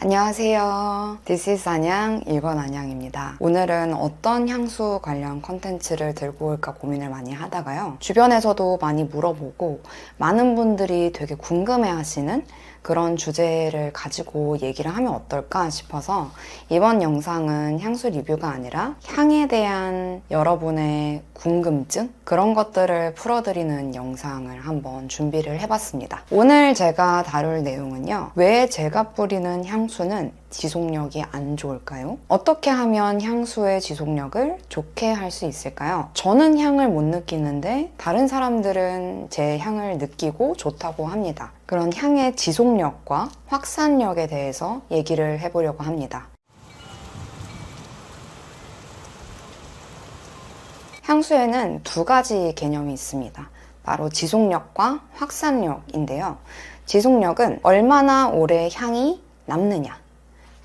안녕하세요. This is 안양, 일권 안양입니다. 오늘은 어떤 향수 관련 컨텐츠를 들고 올까 고민을 많이 하다가요. 주변에서도 많이 물어보고 많은 분들이 되게 궁금해 하시는 그런 주제를 가지고 얘기를 하면 어떨까 싶어서 이번 영상은 향수 리뷰가 아니라 향에 대한 여러분의 궁금증? 그런 것들을 풀어드리는 영상을 한번 준비를 해봤습니다. 오늘 제가 다룰 내용은요. 왜 제가 뿌리는 향수는 지속력이 안 좋을까요? 어떻게 하면 향수의 지속력을 좋게 할 수 있을까요? 저는 향을 못 느끼는데 다른 사람들은 제 향을 느끼고 좋다고 합니다. 그런 향의 지속력과 확산력에 대해서 얘기를 해보려고 합니다. 향수에는 두 가지 개념이 있습니다. 바로 지속력과 확산력인데요. 지속력은 얼마나 오래 향이 남느냐,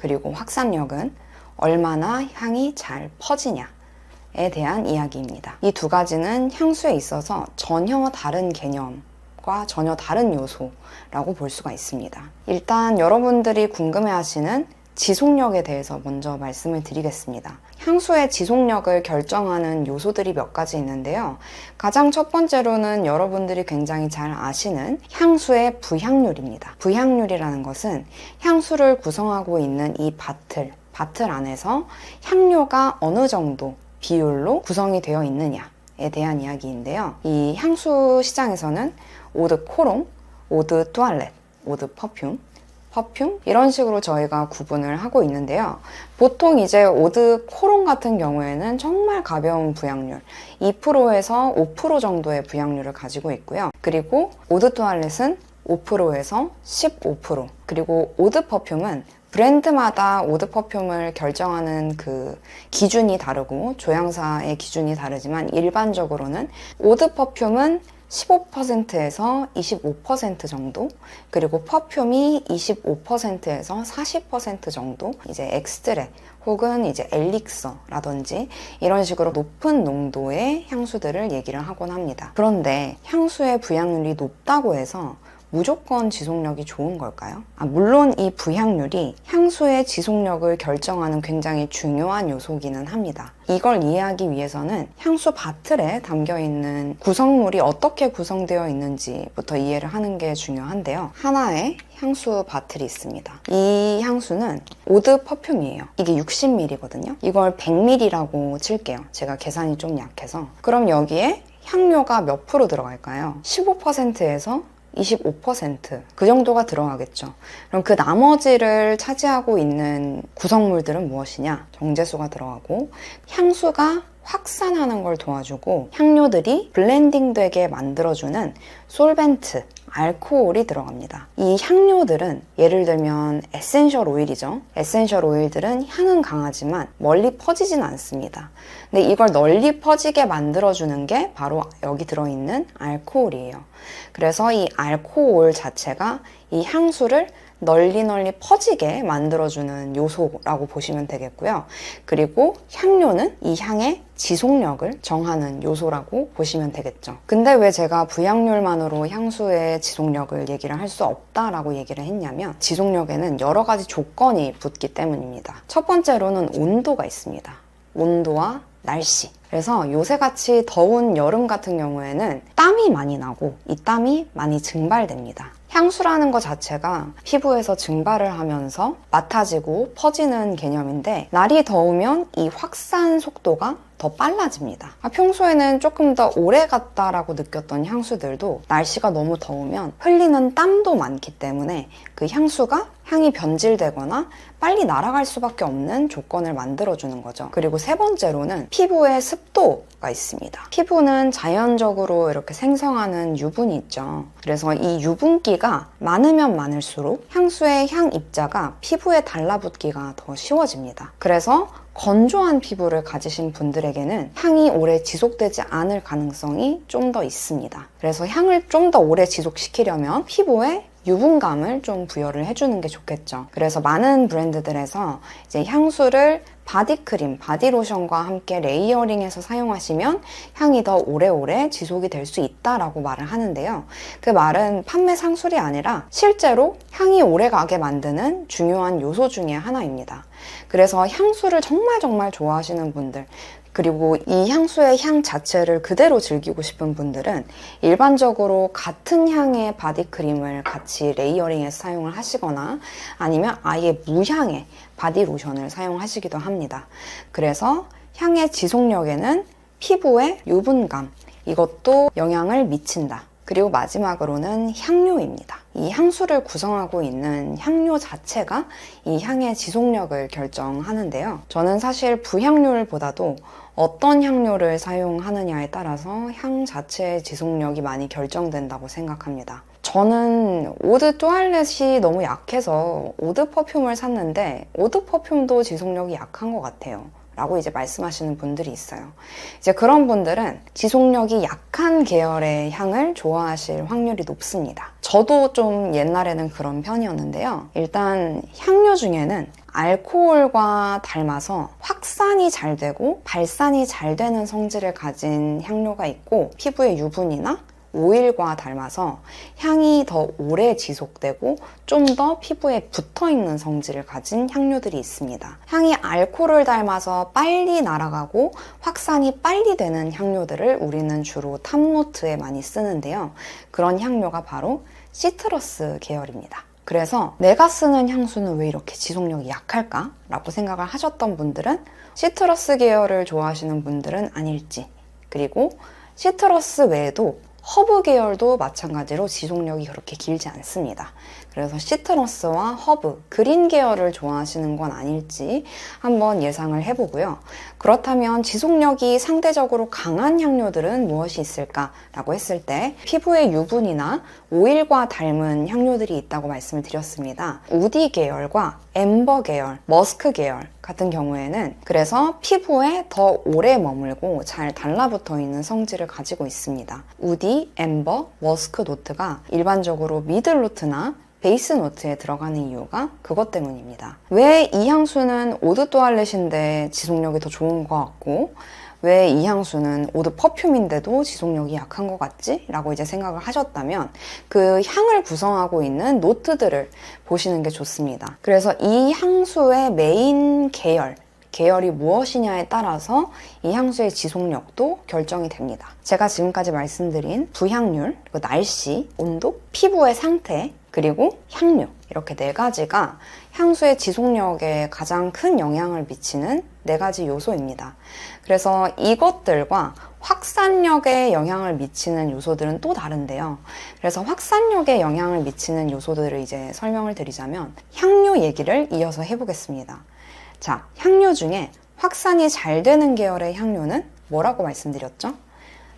그리고 확산력은 얼마나 향이 잘 퍼지냐에 대한 이야기입니다. 이 두 가지는 향수에 있어서 전혀 다른 개념 과 전혀 다른 요소라고 볼 수가 있습니다. 일단 여러분들이 궁금해 하시는 지속력에 대해서 먼저 말씀을 드리겠습니다. 향수의 지속력을 결정하는 요소들이 몇 가지 있는데요. 가장 첫 번째로는 여러분들이 굉장히 잘 아시는 향수의 부향률입니다. 부향률이라는 것은 향수를 구성하고 있는 이 바틀, 바틀 안에서 향료가 어느 정도 비율로 구성이 되어 있느냐에 대한 이야기인데요. 이 향수 시장에서는 오드 코롱, 오드 투알렛, 오드 퍼퓸, 퍼퓸 이런 식으로 저희가 구분을 하고 있는데요. 보통 이제 오드 코롱 같은 경우에는 정말 가벼운 부향률 2%에서 5% 정도의 부향률을 가지고 있고요. 그리고 오드 투알렛은 5%에서 15% 그리고 오드 퍼퓸은 브랜드마다 오드 퍼퓸을 결정하는 그 기준이 다르고 조향사의 기준이 다르지만 일반적으로는 오드 퍼퓸은 15%에서 25% 정도, 그리고 퍼퓸이 25%에서 40% 정도, 이제 엑스트랙 혹은 이제 엘릭서라든지 이런 식으로 높은 농도의 향수들을 얘기를 하곤 합니다. 그런데 향수의 부향률이 높다고 해서 무조건 지속력이 좋은 걸까요? 아, 물론 이 부향률이 향수의 지속력을 결정하는 굉장히 중요한 요소기는 합니다. 이걸 이해하기 위해서는 향수 바틀에 담겨 있는 구성물이 어떻게 구성되어 있는지부터 이해를 하는 게 중요한데요. 하나의 향수 바틀이 있습니다. 이 향수는 오드 퍼퓸이에요. 이게 60ml거든요. 이걸 100ml라고 칠게요. 제가 계산이 좀 약해서. 그럼 여기에 향료가 몇 프로 들어갈까요? 15%에서 25%그 정도가 들어가겠죠. 그럼 그 나머지를 차지하고 있는 구성물들은 무엇이냐? 정제수가 들어가고 향수가 확산하는 걸 도와주고 향료들이 블렌딩 되게 만들어주는 솔벤트, 알코올이 들어갑니다. 이 향료들은 예를 들면 에센셜 오일이죠. 에센셜 오일들은 향은 강하지만 멀리 퍼지진 않습니다. 근데 이걸 널리 퍼지게 만들어주는 게 바로 여기 들어있는 알코올이에요. 그래서 이 알코올 자체가 이 향수를 널리 널리 퍼지게 만들어주는 요소라고 보시면 되겠고요. 그리고 향료는 이 향의 지속력을 정하는 요소라고 보시면 되겠죠. 근데 왜 제가 부향률만으로 향수의 지속력을 얘기를 할 수 없다라고 얘기를 했냐면 지속력에는 여러 가지 조건이 붙기 때문입니다. 첫 번째로는 온도가 있습니다. 온도와 날씨. 그래서 요새같이 더운 여름 같은 경우에는 땀이 많이 나고 이 땀이 많이 증발됩니다. 향수라는 것 자체가 피부에서 증발을 하면서 맡아지고 퍼지는 개념인데 날이 더우면 이 확산 속도가 더 빨라집니다. 아, 평소에는 조금 더 오래 갔다라고 느꼈던 향수들도 날씨가 너무 더우면 흘리는 땀도 많기 때문에 그 향수가 향이 변질되거나 빨리 날아갈 수밖에 없는 조건을 만들어주는 거죠. 그리고 세 번째로는 피부의 습도가 있습니다. 피부는 자연적으로 이렇게 생성하는 유분이 있죠. 그래서 이 유분기가 많으면 많을수록 향수의 향 입자가 피부에 달라붙기가 더 쉬워집니다. 그래서 건조한 피부를 가지신 분들에게는 향이 오래 지속되지 않을 가능성이 좀 더 있습니다. 그래서 향을 좀 더 오래 지속시키려면 피부에 유분감을 좀 부여를 해주는 게 좋겠죠. 그래서 많은 브랜드들에서 이제 향수를 바디크림, 바디로션과 함께 레이어링해서 사용하시면 향이 더 오래오래 지속이 될 수 있다라고 말을 하는데요. 그 말은 판매 상술이 아니라 실제로 향이 오래 가게 만드는 중요한 요소 중에 하나입니다. 그래서 향수를 정말 정말 좋아하시는 분들, 그리고 이 향수의 향 자체를 그대로 즐기고 싶은 분들은 일반적으로 같은 향의 바디크림을 같이 레이어링해서 사용을 하시거나 아니면 아예 무향의 바디로션을 사용하시기도 합니다. 그래서 향의 지속력에는 피부의 유분감, 이것도 영향을 미친다. 그리고 마지막으로는 향료입니다. 이 향수를 구성하고 있는 향료 자체가 이 향의 지속력을 결정하는데요. 저는 사실 부향률보다도 어떤 향료를 사용하느냐에 따라서 향 자체의 지속력이 많이 결정된다고 생각합니다. 저는 오드 또알렛이 너무 약해서 오드 퍼퓸을 샀는데 오드 퍼퓸도 지속력이 약한 것 같아요. 라고 이제 말씀하시는 분들이 있어요. 이제 그런 분들은 지속력이 약한 계열의 향을 좋아하실 확률이 높습니다. 저도 좀 옛날에는 그런 편이었는데요. 일단 향료 중에는 알코올과 닮아서 확산이 잘 되고 발산이 잘 되는 성질을 가진 향료가 있고 피부의 유분이나 오일과 닮아서 향이 더 오래 지속되고 좀 더 피부에 붙어 있는 성질을 가진 향료들이 있습니다. 향이 알코올을 닮아서 빨리 날아가고 확산이 빨리 되는 향료들을 우리는 주로 탑노트에 많이 쓰는데요. 그런 향료가 바로 시트러스 계열입니다. 그래서 내가 쓰는 향수는 왜 이렇게 지속력이 약할까? 라고 생각을 하셨던 분들은 시트러스 계열을 좋아하시는 분들은 아닐지 그리고 시트러스 외에도 허브 계열도 마찬가지로 지속력이 그렇게 길지 않습니다. 그래서 시트러스와 허브, 그린 계열을 좋아하시는 건 아닐지 한번 예상을 해보고요. 그렇다면 지속력이 상대적으로 강한 향료들은 무엇이 있을까라고 했을 때 피부의 유분이나 오일과 닮은 향료들이 있다고 말씀을 드렸습니다. 우디 계열과 엠버 계열, 머스크 계열 같은 경우에는 그래서 피부에 더 오래 머물고 잘 달라붙어 있는 성질을 가지고 있습니다. 우디, 엠버, 머스크 노트가 일반적으로 미들 노트나 베이스 노트에 들어가는 이유가 그것 때문입니다. 왜 이 향수는 오드 또알렛인데 지속력이 더 좋은 것 같고 왜 이 향수는 오드 퍼퓸인데도 지속력이 약한 것 같지? 라고 이제 생각을 하셨다면 그 향을 구성하고 있는 노트들을 보시는 게 좋습니다. 그래서 이 향수의 메인 계열, 계열이 무엇이냐에 따라서 이 향수의 지속력도 결정이 됩니다. 제가 지금까지 말씀드린 부향률, 날씨, 온도, 피부의 상태, 그리고 향료 이렇게 네 가지가 향수의 지속력에 가장 큰 영향을 미치는 네 가지 요소입니다. 그래서 이것들과 확산력에 영향을 미치는 요소들은 또 다른데요. 그래서 확산력에 영향을 미치는 요소들을 이제 설명을 드리자면 향료 얘기를 이어서 해보겠습니다. 자, 향료 중에 확산이 잘 되는 계열의 향료는 뭐라고 말씀드렸죠?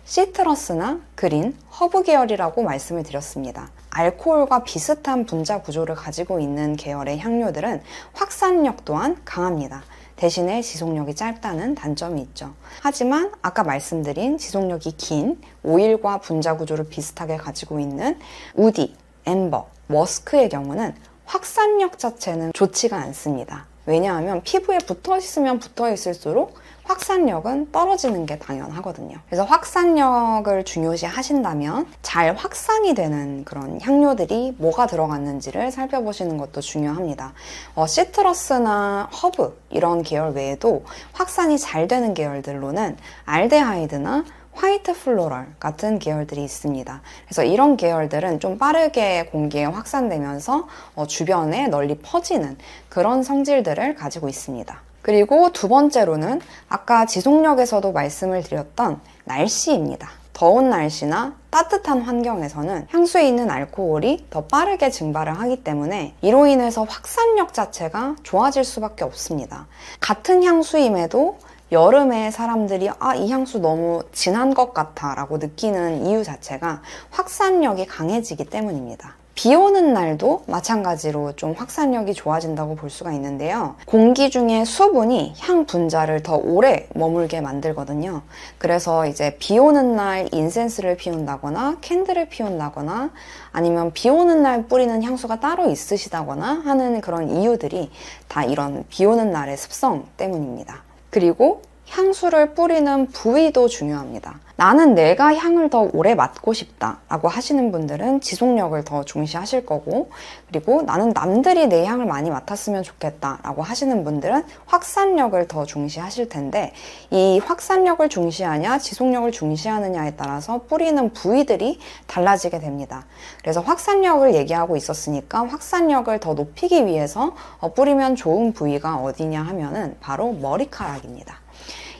시트러스나 그린, 허브 계열이라고 말씀을 드렸습니다. 알코올과 비슷한 분자 구조를 가지고 있는 계열의 향료들은 확산력 또한 강합니다. 대신에 지속력이 짧다는 단점이 있죠. 하지만 아까 말씀드린 지속력이 긴 오일과 분자 구조를 비슷하게 가지고 있는 우디, 엠버, 머스크의 경우는 확산력 자체는 좋지가 않습니다. 왜냐하면 피부에 붙어 있으면 붙어 있을수록 확산력은 떨어지는 게 당연하거든요. 그래서 확산력을 중요시 하신다면 잘 확산이 되는 그런 향료들이 뭐가 들어갔는지를 살펴보시는 것도 중요합니다. 어, 시트러스나 허브 이런 계열 외에도 확산이 잘 되는 계열들로는 알데하이드나 화이트 플로럴 같은 계열들이 있습니다. 그래서 이런 계열들은 좀 빠르게 공기에 확산되면서 어, 주변에 널리 퍼지는 그런 성질들을 가지고 있습니다. 그리고 두 번째로는 아까 지속력에서도 말씀을 드렸던 날씨입니다. 더운 날씨나 따뜻한 환경에서는 향수에 있는 알코올이 더 빠르게 증발을 하기 때문에 이로 인해서 확산력 자체가 좋아질 수밖에 없습니다. 같은 향수임에도 여름에 사람들이 아, 이 향수 너무 진한 것 같아 라고 느끼는 이유 자체가 확산력이 강해지기 때문입니다. 비 오는 날도 마찬가지로 좀 확산력이 좋아진다고 볼 수가 있는데요. 공기 중에 수분이 향 분자를 더 오래 머물게 만들거든요. 그래서 이제 비 오는 날 인센스를 피운다거나 캔들을 피운다거나 아니면 비 오는 날 뿌리는 향수가 따로 있으시다거나 하는 그런 이유들이 다 이런 비 오는 날의 습성 때문입니다. 그리고 향수를 뿌리는 부위도 중요합니다. 나는 내가 향을 더 오래 맡고 싶다 라고 하시는 분들은 지속력을 더 중시하실 거고 그리고 나는 남들이 내 향을 많이 맡았으면 좋겠다 라고 하시는 분들은 확산력을 더 중시하실 텐데 이 확산력을 중시하냐 지속력을 중시하느냐에 따라서 뿌리는 부위들이 달라지게 됩니다. 그래서 확산력을 얘기하고 있었으니까 확산력을 더 높이기 위해서 어, 뿌리면 좋은 부위가 어디냐 하면은 바로 머리카락입니다.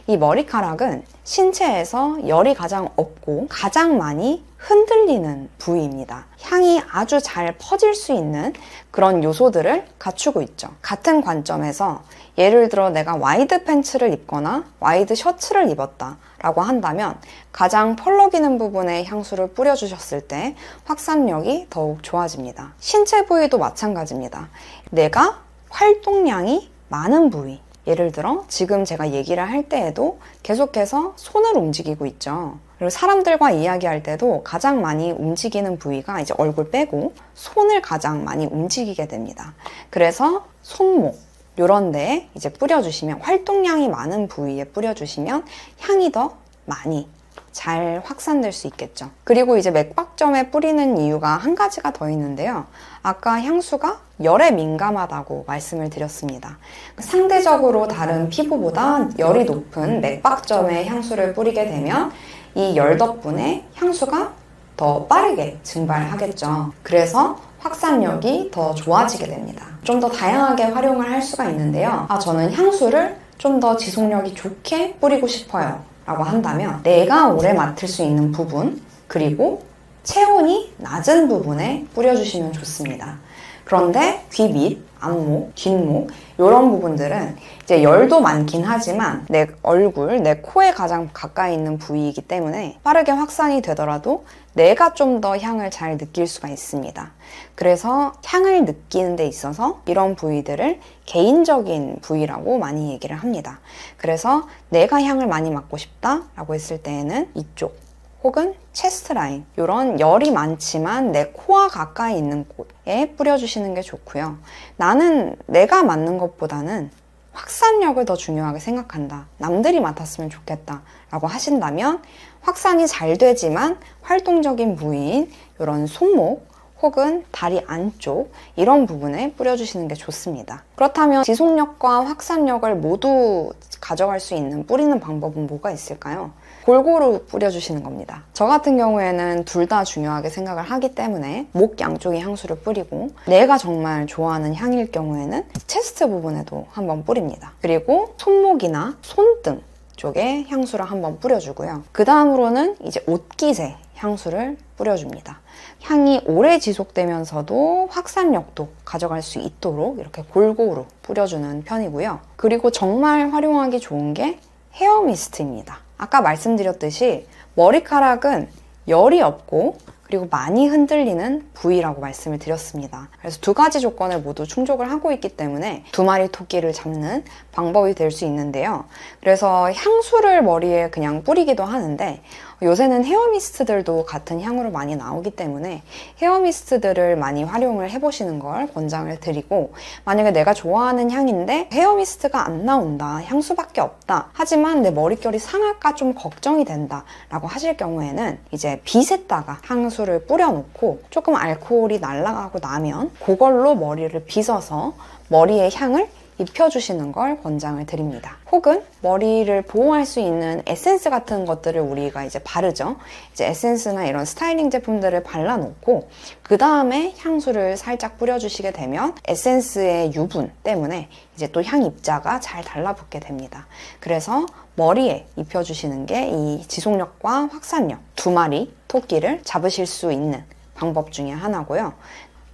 이 머리카락은 신체에서 열이 가장 없고 가장 많이 흔들리는 부위입니다. 향이 아주 잘 퍼질 수 있는 그런 요소들을 갖추고 있죠. 같은 관점에서 예를 들어 내가 와이드 팬츠를 입거나 와이드 셔츠를 입었다 라고 한다면 가장 펄럭이는 부분에 향수를 뿌려주셨을 때 확산력이 더욱 좋아집니다. 신체 부위도 마찬가지입니다. 내가 활동량이 많은 부위, 예를 들어 지금 제가 얘기를 할 때에도 계속해서 손을 움직이고 있죠. 그리고 사람들과 이야기할 때도 가장 많이 움직이는 부위가 이제 얼굴 빼고 손을 가장 많이 움직이게 됩니다. 그래서 손목 요런 데에 이제 뿌려주시면 활동량이 많은 부위에 뿌려주시면 향이 더 많이 잘 확산될 수 있겠죠. 그리고 이제 맥박점에 뿌리는 이유가 한 가지가 더 있는데요. 아까 향수가 열에 민감하다고 말씀을 드렸습니다. 상대적으로 다른 피부보다 열이 높은 맥박점에 향수를 뿌리게 되면 이 열 덕분에 향수가 더 빠르게 증발하겠죠. 그래서 확산력이 더 좋아지게 됩니다. 좀 더 다양하게 활용을 할 수가 있는데요. 아, 저는 향수를 좀 더 지속력이 좋게 뿌리고 싶어요. 라고 한다면 내가 오래 맡을 수 있는 부분 그리고 체온이 낮은 부분에 뿌려주시면 좋습니다. 그런데 귀 밑, 앞목, 뒷목 이런 부분들은 이제 열도 많긴 하지만 내 얼굴, 내 코에 가장 가까이 있는 부위이기 때문에 빠르게 확산이 되더라도 내가 좀 더 향을 잘 느낄 수가 있습니다. 그래서 향을 느끼는 데 있어서 이런 부위들을 개인적인 부위라고 많이 얘기를 합니다. 그래서 내가 향을 많이 맡고 싶다라고 했을 때에는 이쪽 혹은 체스트 라인 이런 열이 많지만 내 코와 가까이 있는 곳에 뿌려주시는 게 좋고요. 나는 내가 맡는 것보다는 확산력을 더 중요하게 생각한다. 남들이 맡았으면 좋겠다. 라고 하신다면 확산이 잘 되지만 활동적인 부위인 이런 손목 혹은 다리 안쪽 이런 부분에 뿌려주시는 게 좋습니다. 그렇다면 지속력과 확산력을 모두 가져갈 수 있는 뿌리는 방법은 뭐가 있을까요? 골고루 뿌려주시는 겁니다. 저 같은 경우에는 둘 다 중요하게 생각을 하기 때문에 목 양쪽에 향수를 뿌리고 내가 정말 좋아하는 향일 경우에는 체스트 부분에도 한번 뿌립니다. 그리고 손목이나 손등 쪽에 향수를 한번 뿌려주고요. 그 다음으로는 이제 옷깃에 향수를 뿌려줍니다. 향이 오래 지속되면서도 확산력도 가져갈 수 있도록 이렇게 골고루 뿌려주는 편이고요. 그리고 정말 활용하기 좋은 게 헤어 미스트입니다. 아까 말씀드렸듯이 머리카락은 열이 없고 그리고 많이 흔들리는 부위라고 말씀을 드렸습니다. 그래서 두 가지 조건을 모두 충족을 하고 있기 때문에 두 마리 토끼를 잡는 방법이 될 수 있는데요. 그래서 향수를 머리에 그냥 뿌리기도 하는데 요새는 헤어 미스트들도 같은 향으로 많이 나오기 때문에 헤어 미스트들을 많이 활용을 해보시는 걸 권장을 드리고 만약에 내가 좋아하는 향인데 헤어 미스트가 안 나온다 향수밖에 없다 하지만 내 머릿결이 상할까 좀 걱정이 된다 라고 하실 경우에는 이제 빗에다가 향수를 뿌려놓고 조금 알코올이 날아가고 나면 그걸로 머리를 빗어서 머리의 향을 입혀주시는 걸 권장을 드립니다. 혹은 머리를 보호할 수 있는 에센스 같은 것들을 우리가 이제 바르죠. 이제 에센스나 이런 스타일링 제품들을 발라놓고 그 다음에 향수를 살짝 뿌려주시게 되면 에센스의 유분 때문에 이제 또 향 입자가 잘 달라붙게 됩니다. 그래서 머리에 입혀주시는 게 이 지속력과 확산력 두 마리 토끼를 잡으실 수 있는 방법 중에 하나고요.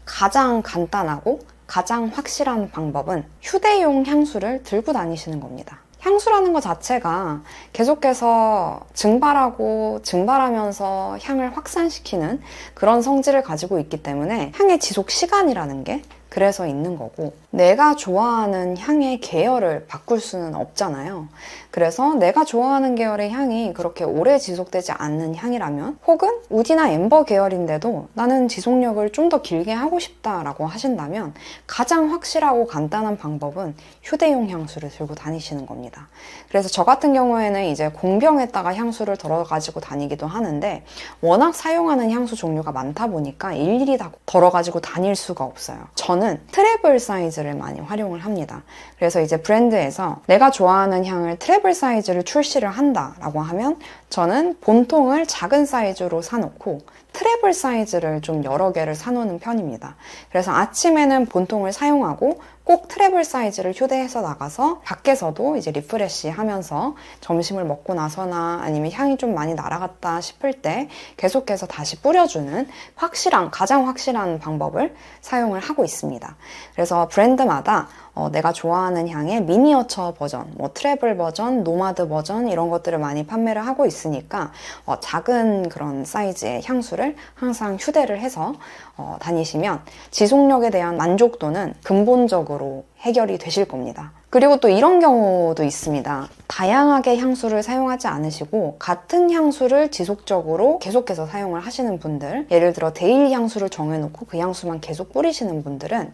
가장 간단하고 가장 확실한 방법은 휴대용 향수를 들고 다니시는 겁니다. 향수라는 것 자체가 계속해서 증발하고 증발하면서 향을 확산시키는 그런 성질을 가지고 있기 때문에 향의 지속 시간이라는 게 그래서 있는 거고 내가 좋아하는 향의 계열을 바꿀 수는 없잖아요. 그래서 내가 좋아하는 계열의 향이 그렇게 오래 지속되지 않는 향이라면 혹은 우디나 엠버 계열인데도 나는 지속력을 좀 더 길게 하고 싶다라고 하신다면 가장 확실하고 간단한 방법은 휴대용 향수를 들고 다니시는 겁니다. 그래서 저 같은 경우에는 이제 공병에다가 향수를 덜어 가지고 다니기도 하는데 워낙 사용하는 향수 종류가 많다 보니까 일일이 다 덜어 가지고 다닐 수가 없어요. 저는 트래블 사이즈를 많이 활용을 합니다. 그래서 이제 브랜드에서 내가 좋아하는 향을 트래블 사이즈를 출시를 한다라고 하면 저는 본통을 작은 사이즈로 사놓고 트래블 사이즈를 좀 여러 개를 사놓는 편입니다. 그래서 아침에는 본통을 사용하고 꼭 트래블 사이즈를 휴대해서 나가서 밖에서도 이제 리프레시 하면서 점심을 먹고 나서나 아니면 향이 좀 많이 날아갔다 싶을 때 계속해서 다시 뿌려주는 확실한, 가장 확실한 방법을 사용을 하고 있습니다. 그래서 브랜드마다 어, 내가 좋아하는 향의 미니어처 버전, 뭐 트래블 버전, 노마드 버전 이런 것들을 많이 판매를 하고 있으니까 어, 작은 그런 사이즈의 향수를 항상 휴대를 해서 어, 다니시면 지속력에 대한 만족도는 근본적으로 해결이 되실 겁니다. 그리고 또 이런 경우도 있습니다. 다양하게 향수를 사용하지 않으시고 같은 향수를 지속적으로 계속해서 사용을 하시는 분들, 예를 들어 데일리 향수를 정해놓고 그 향수만 계속 뿌리시는 분들은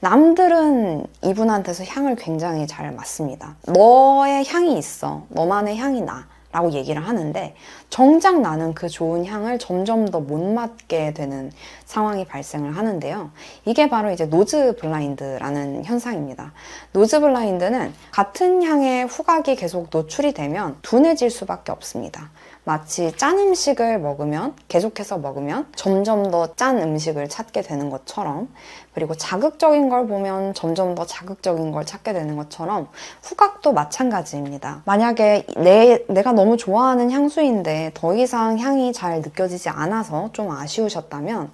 남들은 이분한테서 향을 굉장히 잘 맡습니다. 너의 향이 있어. 너만의 향이 나. 라고 얘기를 하는데 정작 나는 그 좋은 향을 점점 더 못 맡게 되는 상황이 발생을 하는데요. 이게 바로 이제 노즈 블라인드라는 현상입니다. 노즈 블라인드는 같은 향의 후각이 계속 노출이 되면 둔해질 수밖에 없습니다. 마치 짠 음식을 먹으면 계속해서 먹으면 점점 더 짠 음식을 찾게 되는 것처럼 그리고 자극적인 걸 보면 점점 더 자극적인 걸 찾게 되는 것처럼 후각도 마찬가지입니다. 만약에 내, 내가 너무 좋아하는 향수인데 더 이상 향이 잘 느껴지지 않아서 좀 아쉬우셨다면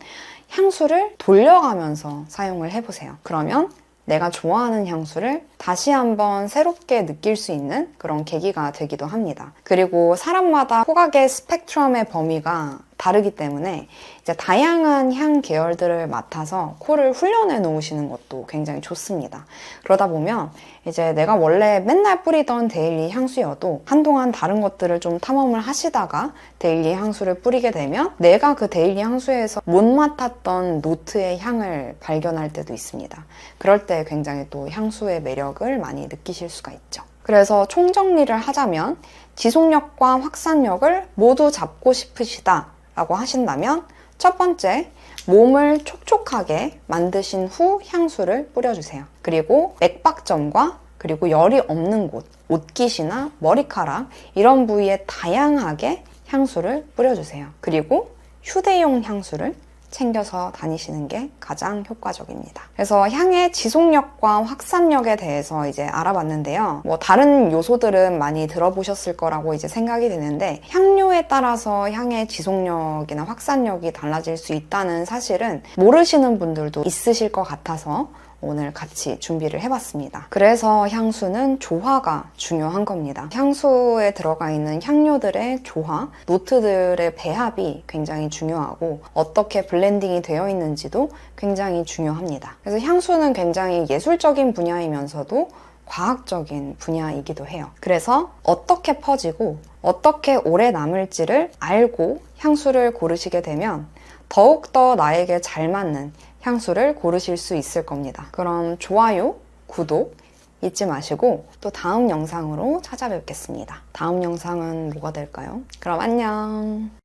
향수를 돌려가면서 사용을 해보세요. 그러면 내가 좋아하는 향수를 다시 한번 새롭게 느낄 수 있는 그런 계기가 되기도 합니다. 그리고 사람마다 호각의 스펙트럼의 범위가 다르기 때문에 이제 다양한 향 계열들을 맡아서 코를 훈련해 놓으시는 것도 굉장히 좋습니다. 그러다 보면 이제 내가 원래 맨날 뿌리던 데일리 향수여도 한동안 다른 것들을 좀 탐험을 하시다가 데일리 향수를 뿌리게 되면 내가 그 데일리 향수에서 못 맡았던 노트의 향을 발견할 때도 있습니다. 그럴 때 굉장히 또 향수의 매력을 많이 느끼실 수가 있죠. 그래서 총정리를 하자면 지속력과 확산력을 모두 잡고 싶으시다 라고 하신다면 첫 번째, 몸을 촉촉하게 만드신 후 향수를 뿌려주세요. 그리고 맥박점과 그리고 열이 없는 곳, 옷깃이나 머리카락 이런 부위에 다양하게 향수를 뿌려주세요. 그리고 휴대용 향수를 챙겨서 다니시는 게 가장 효과적입니다. 그래서 향의 지속력과 확산력에 대해서 이제 알아봤는데요. 뭐 다른 요소들은 많이 들어보셨을 거라고 이제 생각이 되는데 향료에 따라서 향의 지속력이나 확산력이 달라질 수 있다는 사실은 모르시는 분들도 있으실 것 같아서 오늘 같이 준비를 해봤습니다. 그래서 향수는 조화가 중요한 겁니다. 향수에 들어가 있는 향료들의 조화, 노트들의 배합이 굉장히 중요하고 어떻게 블렌딩이 되어 있는지도 굉장히 중요합니다. 그래서 향수는 굉장히 예술적인 분야이면서도 과학적인 분야이기도 해요. 그래서 어떻게 퍼지고 어떻게 오래 남을지를 알고 향수를 고르시게 되면 더욱더 나에게 잘 맞는 향수를 고르실 수 있을 겁니다. 그럼 좋아요, 구독 잊지 마시고 또 다음 영상으로 찾아뵙겠습니다. 다음 영상은 뭐가 될까요? 그럼 안녕!